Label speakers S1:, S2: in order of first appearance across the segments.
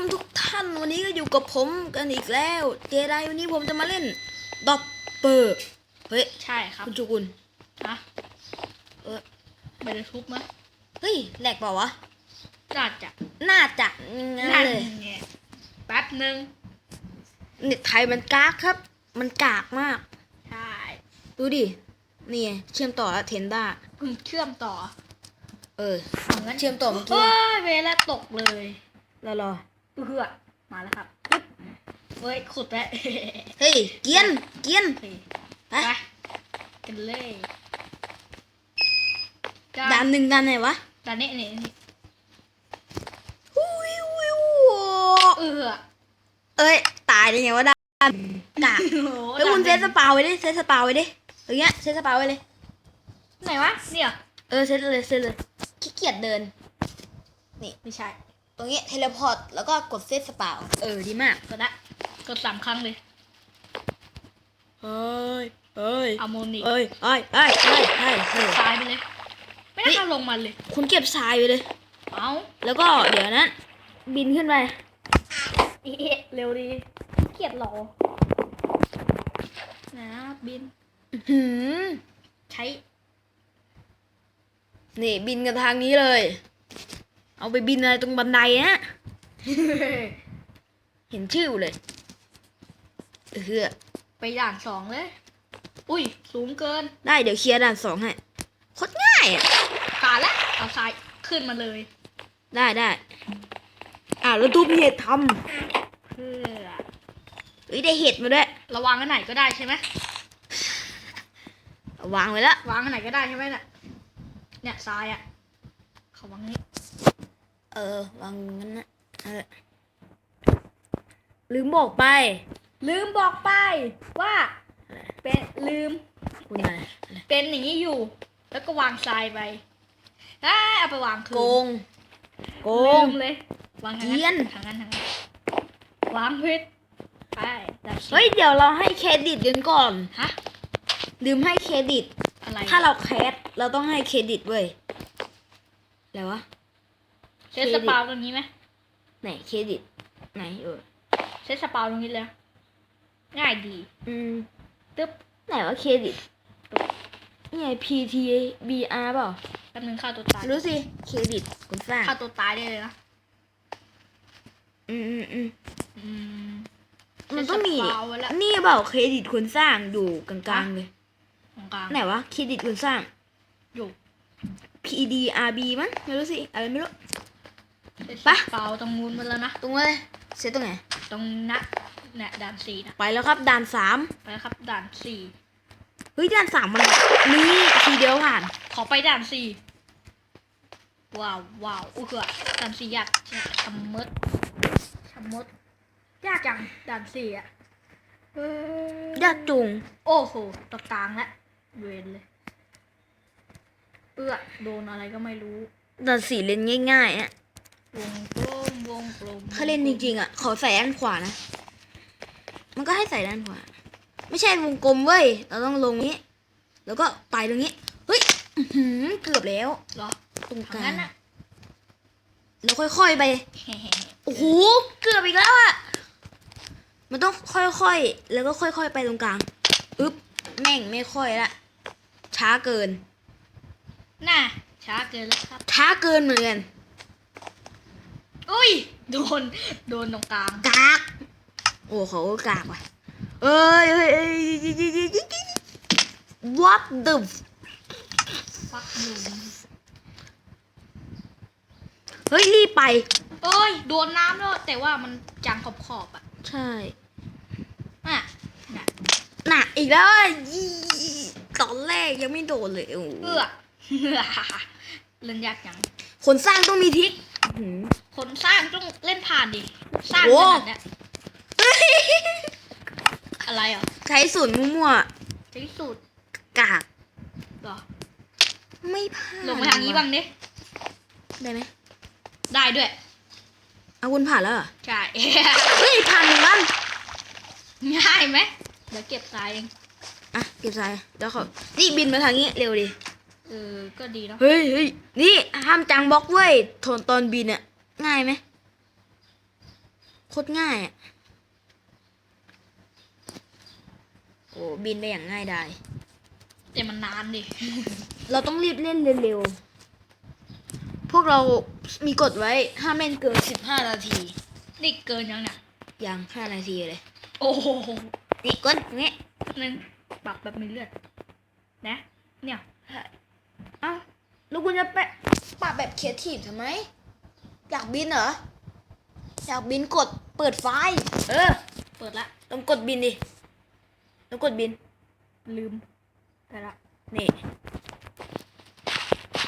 S1: มทุกท่านวันนี้ก็อยู่กับผมกันอีกแล้ว เจไดวันนี้ผมจะมาเล่นด็อปเปอร์เฮ้ย
S2: ใช่ครับ
S1: คุณจูกุล
S2: นะ
S1: เออ
S2: ไม่ได้ทุบมั้ย
S1: เฮ้ยแหลกเปล่าวะ
S2: น่าจะ
S1: น่าจะงั้น
S2: นั่น
S1: เลย
S2: ไงแป๊บหนึ่ง
S1: เน็ตไทยมันกากครับ มันกากมาก
S2: ใช่
S1: ดูดินี่ไงเชื่อมต่อแล้วเทนด้า
S2: เพิ่งเชื่อมต่อ
S1: เออ
S2: เอางั้น
S1: เชื่อมต่อเมื่อกี้
S2: โอ้ยเวลาตกเลย
S1: รอรอ
S2: เพื่อมาแล้วครับปึ๊บเฮ้ยขุดแล้ว
S1: เฮ้ยเกียนเกียน
S2: โอเค
S1: ไป
S2: ไปกันเลย
S1: ด่านหนึ่งด่านไหนวะ
S2: ด่านนี้นี่นี่
S1: อุ้ยอุ้ย
S2: เออ
S1: เอ้ยตายได้ไงวะด่านกาก
S2: โอ้โห
S1: แล้วคุณเซ
S2: ด่า
S1: ต
S2: น
S1: สปาไว้ดิเซตสปาไว้ดิอย่างเงี้ยเซตสปาไว้เลย
S2: ไหนวะเนี่ย
S1: เออเซตเลยเซตเลยขี้เกียจเดิน นี่
S2: ไม่ใช่
S1: ต รงนี้เทเลพอร์ตแล้วก็กดเซตสปาเออดีมาก
S2: กดละกดสามครั้งเลย
S1: เฮ้ยเฮ้ย
S2: อะโมนิ
S1: เอ้ยเอ้ยเอ้ยเอ้ยเอ้ยเอ้ย
S2: ซ้ายไปเลย ไม่ได้เข้าลงมันเลย
S1: คุณเก็บทรายไปเลย
S2: เอ้า
S1: แล้วก็เดี๋ยวนั้นบินขึ้นไป
S2: เอ๊ะเร็วดีเกลียดหรอนะบิน
S1: อื้อหือ
S2: ใช้
S1: นี่บินกันทางนี้เลย เอาไปบินอะไรตรงบันไดนะเห็นชื่อเลยเออ
S2: ไปด่านสองเลย อุ้ย สูงเกิน
S1: ได้เดี๋ยวเคลียร์ด่านสองให้โคตรง่ายอะ
S2: ผ่านแล้วเอาซ้ายขึ้นมาเลย
S1: ได้ได้อ่าแล้วทุบเห็ดท
S2: เพื่อำ
S1: เอ้ยได้เห็ดมาด้วย
S2: ระวังอันไหนก็ได้ใช่ไหม
S1: วางไว้แล้ว
S2: วางอันไหนก็ได้ใช่ไหมน่ะเนี่ยซ้ายอะเขาวางนี้
S1: เออวางงั้นนะเออลืมบอกไป
S2: ลืมบอกไปว่า เป็นลืม
S1: คุณอะไรอะไร
S2: เป็นอย่างนี้อยู่ แล้วก็วางทรายไปเอ้ยเอาไปวางคืน
S1: โกงโก
S2: ลื
S1: ง
S2: มเลยวางทาง
S1: เหี้ย
S2: นั้นนทางนั้นทางนั้นวางพิษไปดับสิ
S1: เฮ้ยเดี๋ยวเราให้เครดิตกันก่อน
S2: ฮะ
S1: ลืมให้เครดิต
S2: อะไร
S1: ถ้าเราแคสเราต้องให้เครดิตเว้ยอะไรวะ
S2: เซตสปาวตรงนี้ไหม
S1: ไหนเครดิต ไหนเออ
S2: เซตสปาวตรงนี้เลย ง่ายดี
S1: อืม
S2: ตึ๊บ
S1: ไหนวะเครดิตนี่ไง PTBR เปล่า
S2: แป๊บนึงฆ่าตัวตาย
S1: รู้สิ เครดิตคุณสร้าง
S2: ฆ่าตัวตายได้เลยนะ
S1: อืมอืมอืม
S2: อืม
S1: มันต้องมี
S2: เซตสปาวไว้แล้ว
S1: นี่เปล่าเครดิตคนสร้างอยู่กลางๆเลย
S2: ของกลาง
S1: ไหนวะเครดิตคนสร้าง
S2: อยู่
S1: PDRB มั้งไม่รู้สิ อะไรไม่รู้
S2: เซต
S1: ไป
S2: สปาตรงนู้นมาแล้วนะ
S1: ตรงเลยเซตตรงไหน
S2: ตรงนัดเนี่ยด่านสี่นะ
S1: ไปแล้วครับด่านสาม
S2: ไปแล้วครับด่านสี่
S1: เฮ้ยด่านสามมันนี่ทีเดียวผ่าน
S2: ขอไปด่านสี่ว้าวว้าวอุ้ยเขื่อด่านสี่ยากชะมดชะมดยากจังด่านสี่อะยา
S1: กจุง
S2: โอ้โหตกกลางแล้วเวนเลย เอื้อโดนอะไรก็ไม่รู้
S1: ด่านสี่เล่นง่ายๆอะ
S2: วงกลมวงกลม
S1: ถ้าเล่นจริงๆอะขอใส่ด้านขวานะ มันก็ให้ใส่ด้านขวา ไม่ใช่วงกลมเว้ย เราต้องลงนี้ แล้วก็ไปตรงนี้ เฮ้ยอื้อหือเกือบแล้ว
S2: เหรอ
S1: ตรงก
S2: ทาง
S1: ลา
S2: นั้
S1: ง
S2: นน่ะ
S1: แล้วค่อยๆไป โอ้โห เกือบอีกแล้วอะ มันต้องค่อยๆ แล้วก็ค่อยๆ ไปตรงกลาง อึ๊บ แม่งไม่ค่อยละ ช้าเกิน
S2: น่ะ ช้าเกินแล้วครับ
S1: ช้าเกินเหมือนกัน
S2: อุ้ย โดน โดนตรงกลาง
S1: กาก โอ้เขาก็กากว่ะเอ้ยเอ้ยเอ้ย what the
S2: ฟักหนุ่ม
S1: เฮ้ยรีบไป
S2: เอ้ย โดนน้ำแล้วแต่ว่ามันจางขอบขอบๆอะ
S1: ใช่
S2: อะน่ะ
S1: หนักอีกแล้วอะยี่ตอนแรกยังไม่โดนเลยโอ้โห
S2: เอื้อเล่นยากจัง
S1: คนสร้างต้องมีทริกา
S2: นดิสร้าง
S1: โอ้
S2: ขนาดเนี้ยอะไรอะ
S1: ใช้สูตรมั่ว
S2: ใช้สูตร
S1: ๆกาก
S2: เหรอ
S1: ไม่ผ่าน
S2: ลงมาทางนี้บ้างดิ
S1: ได้ไหม
S2: ได้ด้วย
S1: เอาคุณผ่านแล้วเหรอ
S2: ใช่
S1: เฮ้ยผ่านหนึ่งอัน
S2: ง่ายไหมเดี๋ยวเก็บทรายเอง
S1: อะเก็บทรายแล้วเขานี่บินมาทางนี้เร็วดิ
S2: เออก็ดีเนาะ
S1: เฮ้ยเฮ้ยนี่ห้ามจังบล็อกเว้ยทนตอนบินอะง่ายไหม โคตรง่ายอะ โอ้บินไปอย่างง่ายดาย
S2: แต่มันนานดิ
S1: เราต้องรีบเล่นเร็วๆ พวกเรามีกฎไว้ห้ามเล่นเกินสิบห้านาที
S2: นี่เกินยังเนี่ย
S1: ยังห้านาทีเลย
S2: โอ้โห
S1: นี่ก้นงี้
S2: นึงปรับแบบมีเลือด นะ เนี่ย
S1: เอ้าแล้วคุณจะไปปรับแบบเคียทีฟทำไม อยากบินเหรอ อยากบินกดเปิดไฟล์เออ
S2: เปิดละ
S1: ลองกดบินดิลองกดบิน
S2: ลืมไปละ
S1: นี่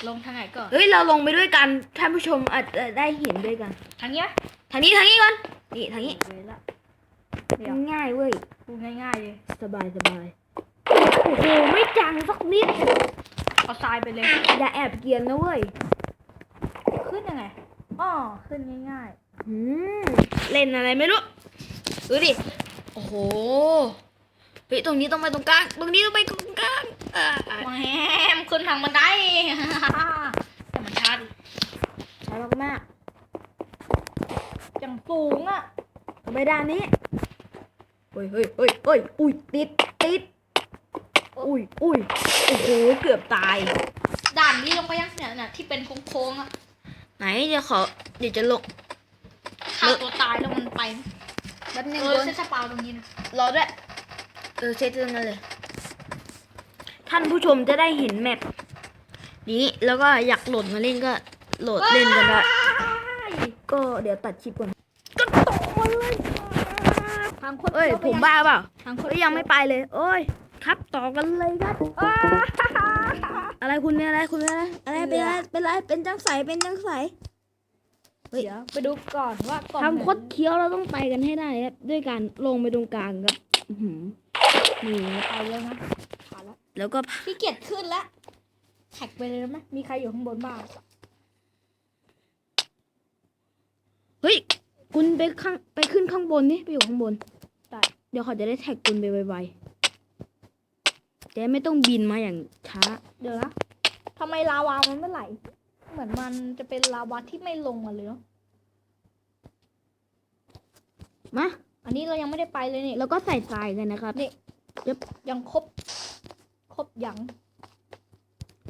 S2: ลงทางไหนก่อน
S1: เฮ้ย เราลงไปด้วยกัน ท่านผู้ชมอาจจะได้เห็นด้วยกัน
S2: ทางเนี้ย
S1: ทางนี้ทางนี้ก่อน นี่ทางนี้
S2: เลยละเดี๋ยว
S1: ง่ายเว้ย
S2: พูดง่ายๆเลย
S1: สบายสบายโอ้โหไม่จังสักนิด
S2: เอาทรายไปเลย
S1: อย่าแอบเกรียนนะเว้ย
S2: ขึ้นยังไงอ๋อขึ้นง่าย
S1: อืม เล่นอะไรไม่รู้ ดูดิ โอ้โห เฮ้ย ตรงนี้ต้องไปตรงกลาง ตรงนี้ต้องไปตรงกลางอ่า
S2: ๆแหมขึ้นทางบันไดแต่มันช้าดิ
S1: ใช้มาก
S2: จังสูงอะ
S1: ๆเอาไปด้านนี้เฮ้ยเฮ้ยเฮ้ยเฮ้ยอุ้ย ติด ติด อุ้ยอุ้ยโอ้โห เกือบตาย
S2: ด่านนี้ลงไปยังเนี่ยน่ะที่เป็นโค้งๆอะ
S1: ไหนเดี๋ยวขอ เดี๋ยวจะลง
S2: ฆ่าตัวตายแล้วมันไป
S1: แป๊บนึง
S2: เอ
S1: ก่
S2: อ
S1: อน
S2: เซตสปาวตรงนี้นะ
S1: รอด้วยเออเซตตรงนั้นเลย ท่านผู้ชมจะได้เห็นแมปนี้แล้วก็อยากโหลดมาเล่นก็โหลดเล่นกันได้ก็เดี๋ยวตัดคลิปก่อนก็ตกมาเลย
S2: ทางคน
S1: เอ้ย
S2: ที่ว
S1: ผม
S2: ไป
S1: บ้าเปล่า
S2: ทางคน
S1: เอ้ยยังไม่ไปเลย โอ้ยครับต่อกันเลยครับ
S2: อ้า
S1: อะไรคุณเนี่ยอะไรคุณเนี่ยอะไรอะไรเป็นอะไรเป็นอะไรเป็นจังใสเป็นจังใส เฮ้ย
S2: เดี๋ยวไปดูก่อนว่าก่อน
S1: ทำคดเคี้ยวเราต้องไปกันให้ได้ครับด้วยการลงไปตรงกลางครับอื้อหือนี่
S2: ไปแล้วนะผ่านแล้ว
S1: แล้วก็
S2: ขี้เกียจขึ้นแล้วแท็กไปเลยได้ไหมมีใครอยู่ข้างบนบ้าง
S1: เฮ้ยคุณไปข้างไปขึ้นข้างบนนี่ไปอยู่ข้างบน
S2: ได้
S1: เดี๋ยวเขาจะได้แท็กคุณไปไวๆจะไม่ต้องบินมาอย่างช้า
S2: เดี๋ยวนะทำไมลาวามันไม่ไหล เหมือนมันจะเป็นลาวาที่ไม่ลงมาเลยเนาะ
S1: มา
S2: อันนี้เรายังไม่ได้ไปเลยนี่
S1: แล้วก็ใส่ทรายกันนะครับ
S2: นี่ยังครบ ครบยัง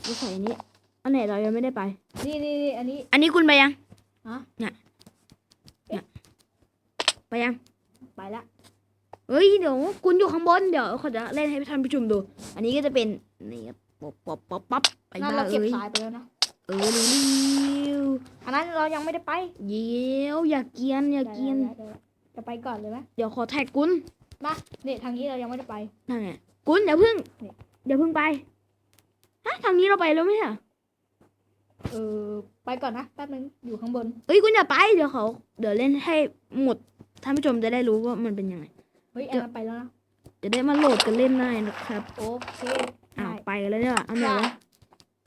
S1: เราใส่อันนี้ อันไหนเรายังไม่ได้ไป
S2: นี่นี่นี่อันนี้
S1: อันนี้คุณไปยัง
S2: ฮะ
S1: ไปยัง
S2: ไปละ
S1: เฮ้ยเดี๋ยวคุณอยู่ข้างบนเดี๋ยวเขาจะเล่นให้ท่านผู้ชมดู อันนี้ก็จะเป็นนี่ครับป๊อปป๊อปป๊อปป๊อปไป
S2: นั่น
S1: บ้า
S2: เราเก็บ
S1: เอ้ย
S2: สายไปแล้วนะ
S1: เออเร็ว
S2: อันนั้นเรายังไม่ได้ไป
S1: ๆเดี๋ยวอย่าเกรียนอย่าเกรียน
S2: ดี๋วๆๆจะไปก่อนเลยไหม
S1: เดี๋ยวขอแท็กคุณ
S2: มาเนี่ยทางนี้เรายังไม่ได้ไป
S1: นั่นไงคุณอย่าเพิ่ง
S2: นี่
S1: อย่าเพิ่งไปฮะทางนี้เราไปแล้วไหมอะ
S2: เออไปก่อนนะแป๊บนึงอยู่ข้างบน
S1: เอ้ยคุณอย่าไปเดี๋ยวเขาเดี๋ยวเล่นให้หมดท่านผู้ชมจะได้รู้ว่ามันเป็นยังไง
S2: เฮ้ยอันนั้นไปแล้วนะ
S1: จะได้มาโหลดกันเล่นได้นะครับ
S2: โอเค
S1: อ้าว
S2: ได้
S1: ไปกันแล้วเนี่ยอันไหน
S2: ได้
S1: วะอั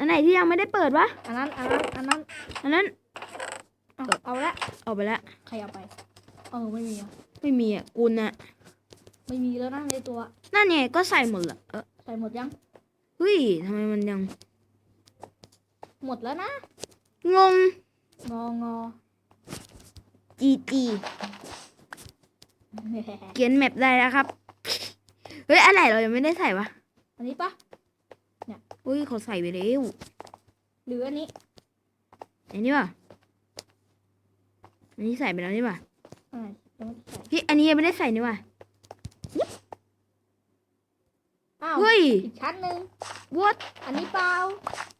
S1: นไหนที่ยังไม่ได้เปิดวะ
S2: อันนั้น อันนั้น อันนั้น
S1: อันนั้น
S2: เอาเอาละ
S1: เอาไปแล้ว
S2: ใครเอาไป เออ ไม่มีอะ
S1: ไม่มีอะกุณอะ
S2: ไม่มีแล้วนะในตัว
S1: นั่นไงก็ใส่หมดละเออ
S2: ใส่หมดยัง
S1: เฮ้ยทำไมมันยัง
S2: หมดแล้วนะ
S1: งง
S2: งองอ
S1: จีจีเขียนแมปได้แล้วครับ เฮ้ย อะไรเรายังไม่ได้ใส่วะ
S2: อันนี้ปะ
S1: เฮ้ยเขาใส่ไปแล้ว
S2: หรืออันนี้
S1: อันนี้ป่ะอันนี้ใส่ไปแล้วนี่ป่ะ
S2: อ่ายังไม่ได้ใส่
S1: พี่อันนี้ยังไม่ได้ใส่นี่ป่ะ
S2: อ้าว
S1: เฮ้ย
S2: อีกชั้นหนึ่ง
S1: what
S2: อันนี้เปล่า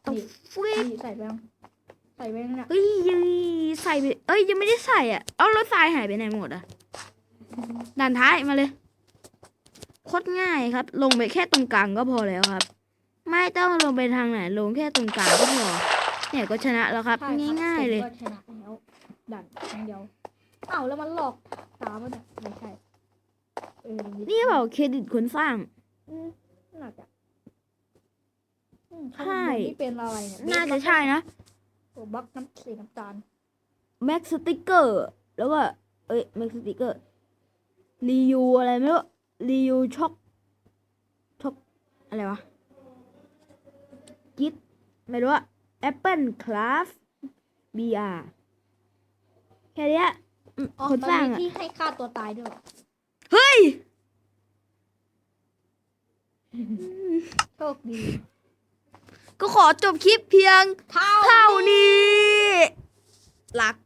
S1: the
S2: นี่
S1: freak
S2: นี่ใส่ไปยังใส่ไปยังเนี่ย
S1: เฮ้ยยังใส่ไปเอ้ยยังไม่ได้ใส่อะเอาแล้วทรายหายไปไหนหมดอะด่านท้ายมาเลยโคตรง่ายครับ ลงไปแค่ตรงกลางก็พอแล้วครับ ไม่ต้องลงไปทางไหนลงแค่ตรงกลางก็พอเนี่ยก็ชนะแล้วครับ
S2: ใช่ครับ
S1: ง่ายๆเลย
S2: ผมก็ชนะแล้วดันครั้งเดียวอ้าวแล้วมันหลอกตามมันยไม่ใช่เออ
S1: นี่เปล่าเครดิตคนสร้าง
S2: อืมน่าจะอืม
S1: ใช่
S2: ข้างบนนี่เป็นอะไรเนี่ย
S1: น่าจะใช่นะ
S2: โอ้บักน้ำสีน้ำตาล
S1: แม็กสติกเกอร์ แล้วก็เอ้ยแม็กสติกเกอร์รียูอะไรไม่รู้รียูช็อกช็อกอะไรวะ กิทไม่รู้อะแอปเปิลคราฟบีอาร์แค่เนี้ย
S2: อ๋อ
S1: คน
S2: มัน
S1: สร้าง
S2: มี
S1: อะ
S2: ที่ให้ฆ่าตัวตายด้วยเหรอ
S1: เฮ้ย
S2: โชคดี
S1: ก็ขอจบคลิปเพียง
S2: เท่า
S1: เท่านี้รัก